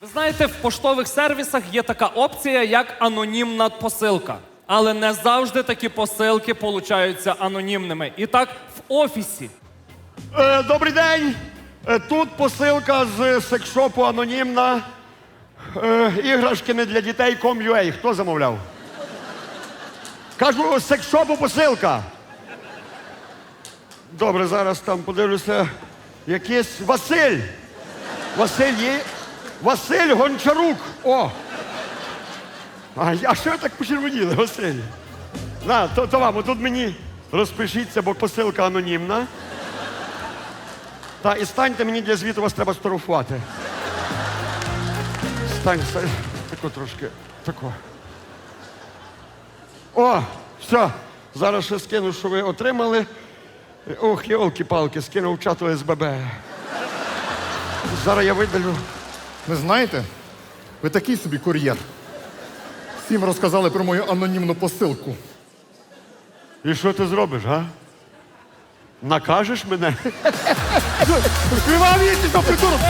Ви знаєте, в поштових сервісах є така опція, як анонімна посилка. Але не завжди такі посилки получаються анонімними. І так в офісі. Е, добрий день. Е, тут посилка з секшопу анонімна. Е, іграшки не для дітей com.ua. Хто замовляв? Кажу, з секшопу посилка. Добре, зараз там подивлюся. Якийсь Василь. Василь є. Василь Гончарук. О! А, а що ви так почервоніли, Василь? На, то, то вам, тут мені розпишіться, бо посилка анонімна. Та і станьте мені для звіту, вас треба сфотографувати. Стань, стань. Тако трошки. Тако. О, все. Зараз ще скину, що ви отримали. Ох, йолки-палки, скинув чату СББ. Зараз я видалю. Не знаєте? Ви такий собі кур'єр. Всім розказали про мою анонімну посилку. І що ти зробиш, га? Накажеш мене? Співав їсти, то придурок!